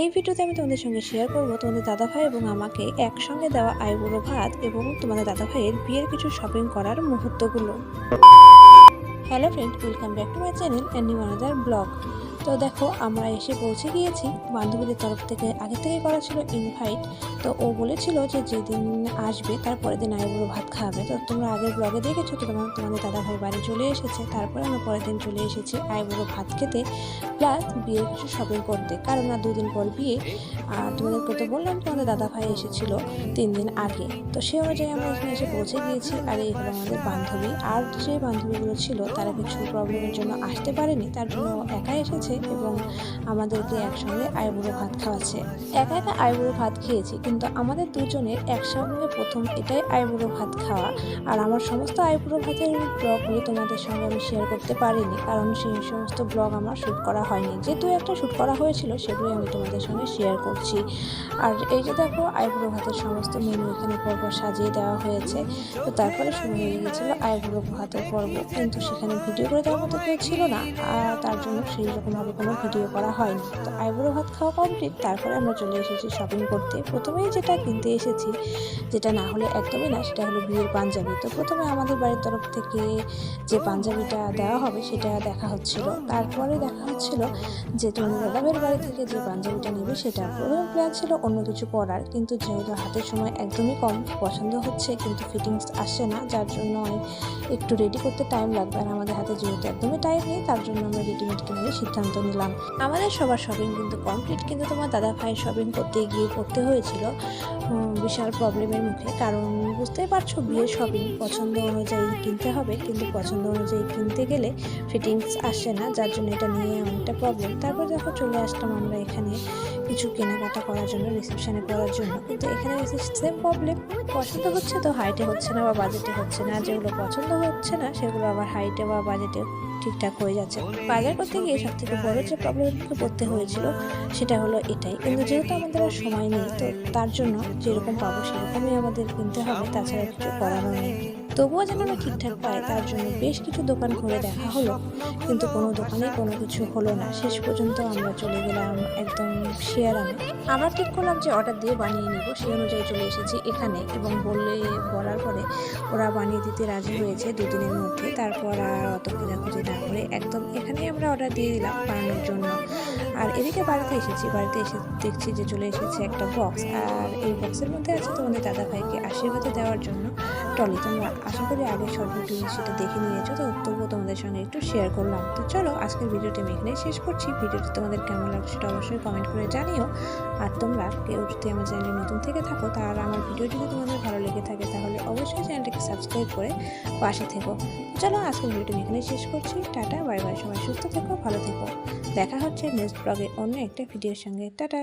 এই ভিডিওতে আমি তোমাদের সঙ্গে শেয়ার করব তোমাদের দাদা ভাই এবং আমাকে একসঙ্গে দেওয়া আইবুড়ো ভাত এবং তোমাদের দাদা ভাইয়ের বিয়ের কিছু শপিং করার মুহূর্তগুলো। Hello friend welcome back to my channel and new another blog তো দেখো, আমরা এসে পৌঁছে গিয়েছি। বান্ধবীদের তরফ থেকে আগে থেকে করা ছিল ইনভাইট তো ও বলেছিল যে যেদিন আসবে, তার পরের দিন আইবুড়ো ভাত খাওয়াবে তো তোমরা আগের ব্লগে দেখেছ তো? তোমার, তোমাদের দাদাভাই বাড়ি চলে এসেছে। তারপরে আমরা পরের দিন চলে এসেছি আইবুড়ো ভাত খেতে। প্লাস বিয়ের কিছু শপিং করতে। কারণ আর দুদিন পর বিয়ে। আর তোমাদেরকে তো বললাম, তোমাদের দাদাভাই এসেছিল তিন দিন আগে। তো সে অনুযায়ী আমরা এখানে এসে পৌঁছে গিয়েছি। আর এই হলো আমাদের বান্ধবী। আর যে বান্ধবীগুলো ছিল, তারা কিছু প্রবলেমের জন্য আসতে পারেনি। তার জন্য একা এসেছে। এবং আমাদেরকে একসঙ্গে আইবুড়ো ভাত খাওয়াচ্ছে। একা একা আইবুড়ো ভাত খেয়েছি, কিন্তু আমাদের দুজনের একসঙ্গে প্রথম এটাই আইবুড়ো ভাত খাওয়া। আর আমার সমস্ত আইবুড়ো ভাতের ব্লগগুলো তোমাদের সঙ্গে আমি শেয়ার করতে পারিনি, কারণ সেই সমস্ত ব্লগ আমার শ্যুট করা হয়নি। যে দু একটা শ্যুট করা হয়েছিল সেগুলো আমি তোমাদের সঙ্গে শেয়ার করছি। আর এই যে দেখো, আইবুড়ো ভাতের সমস্ত মেনু এখানে পরপর সাজিয়ে দেওয়া হয়েছে। তো তারপরে শুরু হয়ে গিয়েছিল আইবুড়ো ভাতের পর্ব। কিন্তু সেখানে ভিডিও করে দেওয়ার মতো কেউ ছিল না, আর তার জন্য সেই রকমভাবে কোনো ভিডিও করা হয়নি। তো আইবুড়ো ভাত খাওয়া কমপ্লিট তারপরে আমরা চলে এসেছি শপিং করতে। প্রথমেই যেটা কিনতে এসেছি, যেটা না হলে একদমই না, সেটা হলো বিয়ের পাঞ্জাবি। তো প্রথমে আমাদের বাড়ির তরফ থেকে যে পাঞ্জাবিটা দেওয়া হবে, সেটা দেখা হচ্ছিল। তারপরে দেখা হচ্ছিল যে তুমি দাদাবের বাড়ি থেকে যে পাঞ্জাবিটা নেবে সেটা প্রথমে প্ল্যান ছিল অন্য কিছু পরার। কিন্তু যেহেতু হাতের সময় একদমই কম, পছন্দ হচ্ছে, কিন্তু ফিটিংস আসছে না, যার জন্য একটু রেডি করতে টাইম লাগবে। আর আমাদের হাতে যেহেতু একদমই টাইম নেই, তার জন্য আমরা রেডিমেড কিনে সিদ্ধান্ত নিলাম। আমাদের সবার শপিং কিন্তু কমপ্লিট কিন্তু তোমার দাদা ভাই শপিং করতে গিয়ে করতে হয়েছিল বিশাল প্রবলেমের মুখে। কারণ বুঝতেই পারছ, বিয়ের শপিং পছন্দ অনুযায়ী কিনতে হবে, কিন্তু পছন্দ অনুযায়ী কিনতে গেলে ফিটিংস আসে না, যার জন্য এটা নিয়ে অনেকটা প্রবলেম তারপর দেখো, চলে আসলাম আমরা এখানে কিছু কেনাকাটা করার জন্য রিসেপশানে করার জন্য। কিন্তু এখানে সেম প্রবলেম পছন্দ হচ্ছে তো হাইটে হচ্ছে না বা বাজেটে হচ্ছে না, যেগুলো পছন্দ হচ্ছে না, সেগুলো আবার হাইটে বা বাজেটে ঠিকঠাক হয়ে যাচ্ছে। বাজার করতে গিয়ে সব থেকে বড় যে প্রবলেমগুলো মুখে পড়তে হয়েছিল, সেটা হলো এটাই। কিন্তু যেহেতু আমাদের আর সময় নেই, তো তার জন্য যেরকম পাবো সেরকমই আমাদের কিনতে হবে, তাছাড়া কিছু করানো নেই। তবুও যেন আমরা ঠিকঠাক পাই, তার জন্য বেশ কিছু দোকান ঘুরে দেখা হলো। কিন্তু কোনো দোকানে কোনো কিছু হলো না। শেষ পর্যন্ত আমরা চলে গেলাম একদম শেয়ার আমি আমরা ঠিক করলাম যে অর্ডার দিয়ে বানিয়ে নেব সেই অনুযায়ী চলে এসেছি এখানে এবং বললে, বলার পরে ওরা বানিয়ে দিতে রাজি হয়েছে দুদিনের মধ্যে। তারপর আর অত খোঁজাখুঁজি না করে একদম এখানেই আমরা অর্ডার দিয়ে দিলাম বানানোর জন্য। আর এদিকে বাড়িতে এসেছি, বাড়িতে এসে দেখছি যে চলে এসেছে একটা বক্স। আর এই বক্সের মধ্যে আছে তোমাদের দাদা ভাইকে আশীর্বাদে দেওয়ার জন্য। টলি, তোমরা আশা করি আগের শর্ট ভিডিও সেটা দেখে নিয়েছো, তো তবুও তোমাদের সঙ্গে একটু শেয়ার করলাম। তো চলো, আজকের ভিডিওটি আমি এখানে শেষ করছি। ভিডিওটি তোমাদের কেমন লাগছে সেটা অবশ্যই কমেন্ট করে জানিও। আর তোমরা কেউ যদি আমার চ্যানেলে নতুন থেকে থাকো তার আমার ভিডিও যদি তোমাদের ভালো লেগে থাকে, তাহলে অবশ্যই চ্যানেলটাকে সাবস্ক্রাইব করে পাশে থেকো। চলো, আজকের ভিডিওটি এখানে শেষ করছি। টাটা বাই বাই সবাই সুস্থ থেকো, ভালো থেকো। দেখা হচ্ছে নেক্সট ব্লগে অন্য একটা ভিডিওর সঙ্গে। টাটা!